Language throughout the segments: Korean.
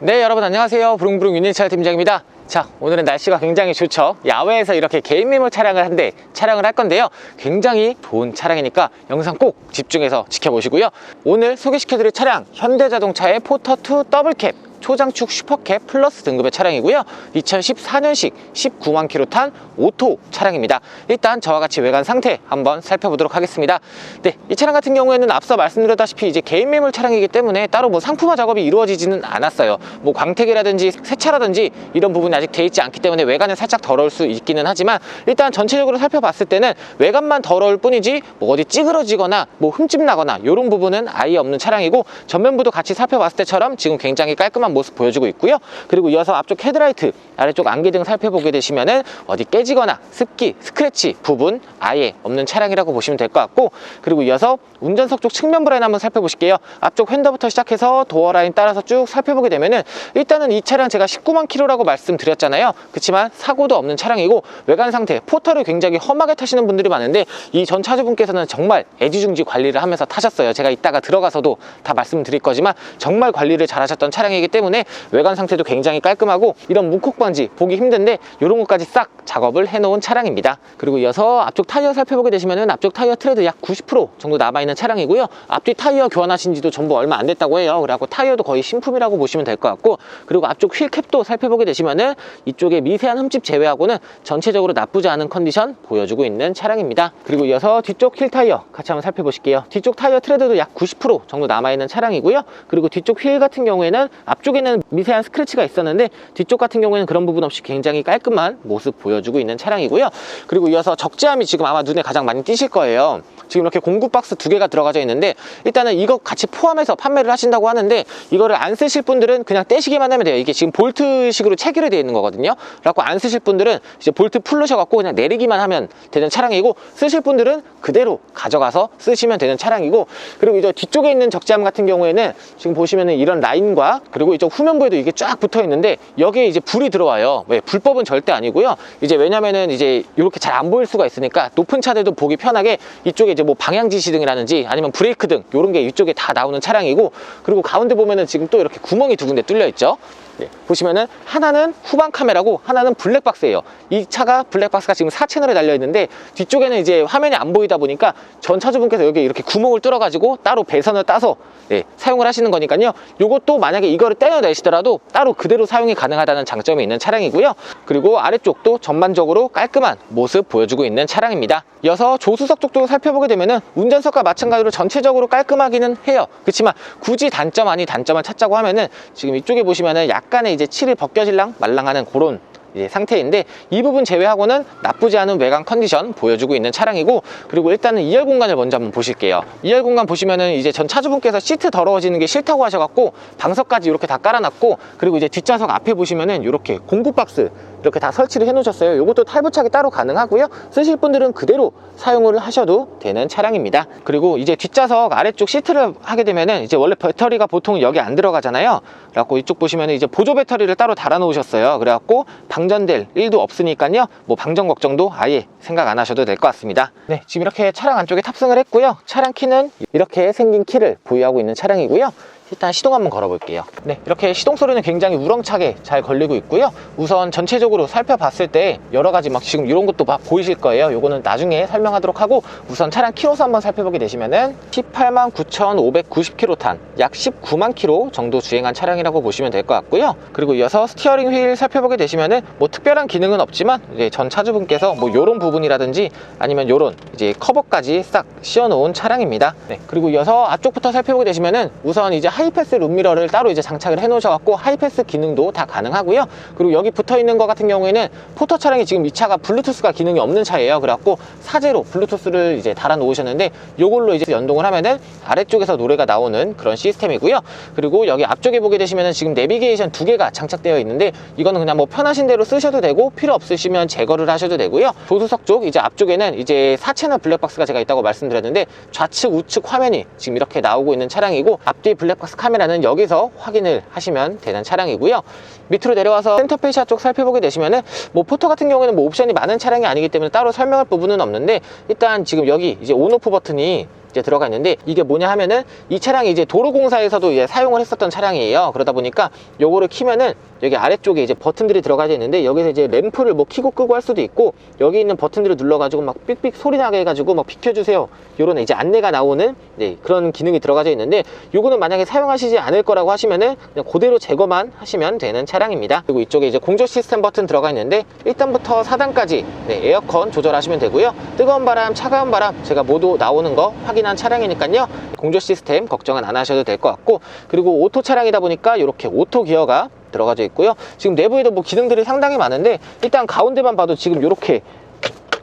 네 여러분 안녕하세요. 부릉부릉 유니차일 팀장입니다. 자 오늘은 날씨가 굉장히 좋죠. 야외에서 이렇게 개인 매물 차량을 한 대 촬영을 할 건데요. 굉장히 좋은 차량이니까 영상 꼭 집중해서 지켜보시고요. 오늘 소개시켜드릴 차량 현대자동차의 포터2 더블캡 초장축 슈퍼캡 플러스 등급의 차량이고요. 2014년식 19만 킬로 탄 오토 차량입니다. 일단 저와 같이 외관 상태 한번 살펴보도록 하겠습니다. 네, 이 차량 같은 경우에는 앞서 말씀드렸다시피 이제 개인 매물 차량이기 때문에 따로 뭐 상품화 작업이 이루어지지는 않았어요. 뭐 광택이라든지 세차라든지 이런 부분이 아직 돼 있지 않기 때문에 외관은 살짝 더러울 수 있기는 하지만 일단 전체적으로 살펴봤을 때는 외관만 더러울 뿐이지 뭐 어디 찌그러지거나 뭐 흠집 나거나 이런 부분은 아예 없는 차량이고 전면부도 같이 살펴봤을 때처럼 지금 굉장히 깔끔한 모습 보여주고 있고요. 그리고 이어서 앞쪽 헤드라이트 아래쪽 안개등 살펴보게 되시면은 어디 깨지거나 습기 스크래치 부분 아예 없는 차량이라고 보시면 될 것 같고 그리고 이어서 운전석 쪽 측면 브라인 한번 살펴보실게요. 앞쪽 휀더부터 시작해서 도어 라인 따라서 쭉 살펴보게 되면은 일단은 이 차량 제가 19만 킬로라고 말씀드렸잖아요. 그렇지만 사고도 없는 차량이고 외관 상태 포터를 굉장히 험하게 타시는 분들이 많은데 이 전 차주분께서는 정말 애지중지 관리를 하면서 타셨어요. 제가 이따가 들어가서도 다 말씀드릴 거지만 정말 관리를 잘 하셨던 차량이기 때문에 외관 상태도 굉장히 깔끔하고 이런 문콕 반지 보기 힘든데 이런 것까지 싹 작업을 해놓은 차량입니다. 그리고 이어서 앞쪽 타이어 살펴보게 되시면은 앞쪽 타이어 트레드 약 90% 정도 남아있는 차량이고요. 앞뒤 타이어 교환하신 지도 전부 얼마 안 됐다고 해요. 그래갖고 타이어도 거의 신품이라고 보시면 될 것 같고 그리고 앞쪽 휠캡도 살펴보게 되시면은 이쪽에 미세한 흠집 제외하고는 전체적으로 나쁘지 않은 컨디션 보여주고 있는 차량입니다. 그리고 이어서 뒤쪽 휠 타이어 같이 한번 살펴보실게요. 뒤쪽 타이어 트레드도 약 90% 정도 남아있는 차량이고요. 그리고 뒤쪽 휠 같은 경우에는 앞쪽 에는 미세한 스크래치가 있었는데 뒤쪽 같은 경우에는 그런 부분 없이 굉장히 깔끔한 모습 보여주고 있는 차량이고요. 그리고 이어서 적재함이 지금 아마 눈에 가장 많이 띄실 거예요. 지금 이렇게 공구 박스 두 개가 들어가져 있는데 일단은 이거 같이 포함해서 판매를 하신다고 하는데 이거를 안 쓰실 분들은 그냥 떼시기만 하면 돼요. 이게 지금 볼트식으로 체결이 되어 있는 거거든요. 그래갖고 안 쓰실 분들은 이제 볼트 풀르셔갖고 그냥 내리기만 하면 되는 차량이고 쓰실 분들은 그대로 가져가서 쓰시면 되는 차량이고 그리고 이제 뒤쪽에 있는 적재함 같은 경우에는 지금 보시면은 이런 라인과 그리고 이쪽 후면부에도 이게 쫙 붙어 있는데 여기에 이제 불이 들어와요. 왜? 불법은 절대 아니고요. 이제 왜냐면은 이제 이렇게 잘 안 보일 수가 있으니까 높은 차들도 보기 편하게 이쪽에 이제 뭐 방향 지시등이라든지 아니면 브레이크 등 이런 게 이쪽에 다 나오는 차량이고 그리고 가운데 보면은 지금 또 이렇게 구멍이 두 군데 뚫려 있죠 네, 보시면은 하나는 후방 카메라고 하나는 블랙박스예요. 이 차가 블랙박스가 지금 4채널에 달려 있는데 뒤쪽에는 이제 화면이 안 보이다 보니까 전 차주분께서 여기 이렇게 구멍을 뚫어 가지고 따로 배선을 따서 네, 사용을 하시는 거니까요. 요것도 만약에 이거를 떼어내시더라도 따로 그대로 사용이 가능하다는 장점이 있는 차량이고요. 그리고 아래쪽도 전반적으로 깔끔한 모습 보여주고 있는 차량입니다. 이어서 조수석 쪽도 살펴보게 되면은 운전석과 마찬가지로 전체적으로 깔끔하기는 해요. 그렇지만 굳이 단점 아니 단점을 찾자고 하면은 지금 이쪽에 보시면은 약 간의 이제 칠이 벗겨질랑 말랑하는 그런 이제 상태인데 이 부분 제외하고는 나쁘지 않은 외관 컨디션 보여주고 있는 차량이고 그리고 일단은 2열 공간을 먼저 한번 보실게요. 2열 공간 보시면은 이제 전 차주분께서 시트 더러워지는 게 싫다고 하셔갖고 방석까지 이렇게 다 깔아놨고 그리고 이제 뒷좌석 앞에 보시면은 이렇게 공구 박스 이렇게 다 설치를 해 놓으셨어요. 이것도 탈부착이 따로 가능하고요. 쓰실 분들은 그대로 사용을 하셔도 되는 차량입니다. 그리고 이제 뒷좌석 아래쪽 시트를 하게 되면은 이제 원래 배터리가 보통 여기 안 들어가잖아요. 그래갖고 이쪽 보시면은 이제 보조 배터리를 따로 달아 놓으셨어요. 그래갖고 방 전될 일도 없으니까요. 뭐 방전 걱정도 아예 생각 안 하셔도 될 것 같습니다. 네 지금 이렇게 차량 안쪽에 탑승을 했고요. 차량 키는 이렇게 생긴 키를 보유하고 있는 차량이고요 일단 시동 한번 걸어볼게요. 네 이렇게 시동 소리는 굉장히 우렁차게 잘 걸리고 있고요. 우선 전체적으로 살펴봤을 때 여러 가지 막 지금 이런 것도 막 보이실 거예요. 요거는 나중에 설명하도록 하고 우선 차량 키로수 한번 살펴보게 되시면은 18만 9,590km 탄 약 19만 km 정도 주행한 차량이라고 보시면 될 것 같고요. 그리고 이어서 스티어링 휠 살펴보게 되시면은 뭐 특별한 기능은 없지만 이제 전 차주분께서 뭐 요런 부분이라든지 아니면 요런 이제 커버까지 싹 씌워 놓은 차량입니다. 네 그리고 이어서 앞쪽부터 살펴보게 되시면은 우선 이제 하이패스 룸미러를 따로 이제 장착을 해 놓으셔갖고 하이패스 기능도 다 가능하고요. 그리고 여기 붙어 있는 것 같은 경우에는 포터 차량이 지금 이 차가 블루투스가 기능이 없는 차예요. 그래갖고 사제로 블루투스를 이제 달아 놓으셨는데 요걸로 이제 연동을 하면은 아래쪽에서 노래가 나오는 그런 시스템이고요. 그리고 여기 앞쪽에 보게 되시면은 지금 내비게이션 두 개가 장착되어 있는데 이거는 그냥 뭐 편하신 대로 쓰셔도 되고 필요 없으시면 제거를 하셔도 되고요. 조수석 쪽 이제 앞쪽에는 이제 4채널 블랙박스가 제가 있다고 말씀드렸는데 좌측 우측 화면이 지금 이렇게 나오고 있는 차량이고 앞뒤 블랙박스 카메라는 여기서 확인을 하시면 되는 차량이고요. 밑으로 내려와서 센터페시아 쪽 살펴보게 되시면은 뭐 포터 같은 경우에는 뭐 옵션이 많은 차량이 아니기 때문에 따로 설명할 부분은 없는데 일단 지금 여기 이제 온오프 버튼이 이제 들어가 있는데 이게 뭐냐 하면은 이 차량이 이제 도로공사에서도 이제 사용을 했었던 차량이에요. 그러다 보니까 요거를 키면은 여기 아래쪽에 이제 버튼들이 들어가 있는데 여기서 이제 램프를 뭐 키고 끄고 할 수도 있고 여기 있는 버튼들을 눌러가지고 막 삑삑 소리 나게 해가지고 막 비켜주세요. 요런 이제 안내가 나오는 네, 그런 기능이 들어가져 있는데 요거는 만약에 사용하시지 않을 거라고 하시면은 그냥 그대로 제거만 하시면 되는 차량입니다. 그리고 이쪽에 이제 공조 시스템 버튼 들어가 있는데 1단부터 4단까지 네, 에어컨 조절하시면 되고요. 뜨거운 바람, 차가운 바람 제가 모두 나오는 거 확인 한 차량이니까요. 공조 시스템 걱정은 안 하셔도 될 것 같고 그리고 오토 차량이다 보니까 이렇게 오토 기어가 들어가져 있고요. 지금 내부에도 뭐 기능들이 상당히 많은데 일단 가운데만 봐도 지금 이렇게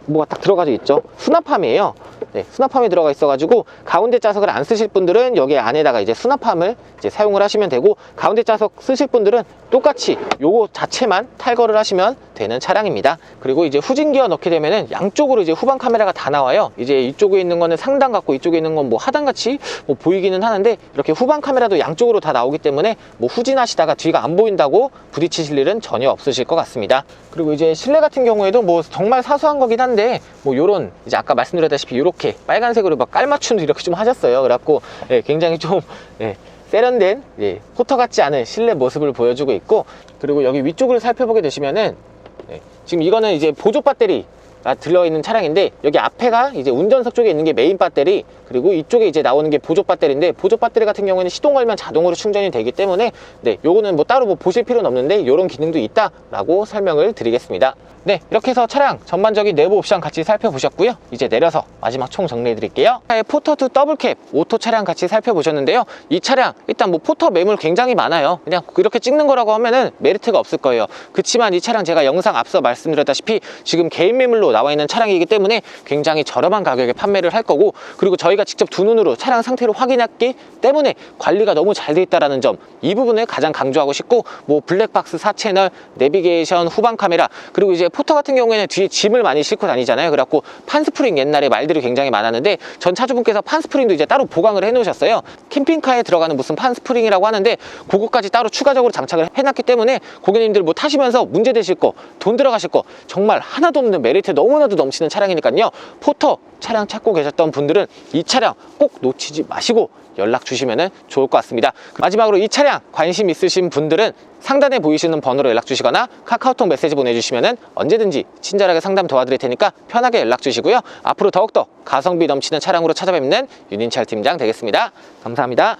뭐가 딱 들어가져 있죠. 수납함이에요. 네, 수납함이 들어가 있어가지고 가운데 자석을 안 쓰실 분들은 여기 안에다가 이제 수납함을 이제 사용을 하시면 되고 가운데 자석 쓰실 분들은 똑같이 요거 자체만 탈거를 하시면 되는 차량입니다. 그리고 이제 후진 기어 넣게 되면은 양쪽으로 이제 후방 카메라가 다 나와요. 이제 이쪽에 있는 거는 상단 같고 이쪽에 있는 건 뭐 하단 같이 뭐 보이기는 하는데 이렇게 후방 카메라도 양쪽으로 다 나오기 때문에 뭐 후진하시다가 뒤가 안 보인다고 부딪히실 일은 전혀 없으실 것 같습니다. 그리고 이제 실내 같은 경우에도 뭐 정말 사소한 거긴 한데 뭐 요런 이제 아까 말씀드렸다시피 이렇게 빨간색으로 막 깔맞춤도 이렇게 좀 하셨어요. 그래갖고 예, 굉장히 좀 예, 세련된 예, 포터 같지 않은 실내 모습을 보여주고 있고 그리고 여기 위쪽을 살펴보게 되시면은 예, 지금 이거는 이제 보조 배터리 가 들어있는 차량인데 여기 앞에가 이제 운전석 쪽에 있는 게 메인 배터리 그리고 이쪽에 이제 나오는 게 보조 배터리인데 보조 배터리 같은 경우에는 시동 걸면 자동으로 충전이 되기 때문에 네 요거는 뭐 따로 뭐 보실 필요는 없는데 이런 기능도 있다라고 설명을 드리겠습니다. 네 이렇게 해서 차량 전반적인 내부 옵션 같이 살펴보셨고요. 이제 내려서 마지막 총 정리해 드릴게요. 포터2 더블캡 오토 차량 같이 살펴보셨는데요. 이 차량 일단 뭐 포터 매물 굉장히 많아요. 그냥 이렇게 찍는 거라고 하면은 메리트가 없을 거예요. 그치만 이 차량 제가 영상 앞서 말씀드렸다시피 지금 개인 매물 로 나와 있는 차량이기 때문에 굉장히 저렴한 가격에 판매를 할 거고 그리고 저희가 직접 두 눈으로 차량 상태를 확인했기 때문에 관리가 너무 잘 돼 있다는 점 이 부분을 가장 강조하고 싶고 뭐 블랙박스 4채널 내비게이션 후방 카메라 그리고 이제 포터 같은 경우에는 뒤에 짐을 많이 싣고 다니잖아요. 그래갖고 판스프링 옛날에 말들이 굉장히 많았는데 전 차주분께서 판스프링도 이제 따로 보강을 해 놓으셨어요. 캠핑카에 들어가는 무슨 판스프링이라고 하는데 그거까지 따로 추가적으로 장착을 해놨기 때문에 고객님들 뭐 타시면서 문제 되실 거 돈 들어가실 거 정말 하나도 없는 메리트 너무나도 넘치는 차량이니까요. 포터 차량 찾고 계셨던 분들은 이 차량 꼭 놓치지 마시고 연락 주시면 좋을 것 같습니다. 마지막으로 이 차량 관심 있으신 분들은 상단에 보이시는 번호로 연락 주시거나 카카오톡 메시지 보내주시면 언제든지 친절하게 상담 도와드릴 테니까 편하게 연락 주시고요. 앞으로 더욱더 가성비 넘치는 차량으로 찾아뵙는 윤인철 팀장 되겠습니다. 감사합니다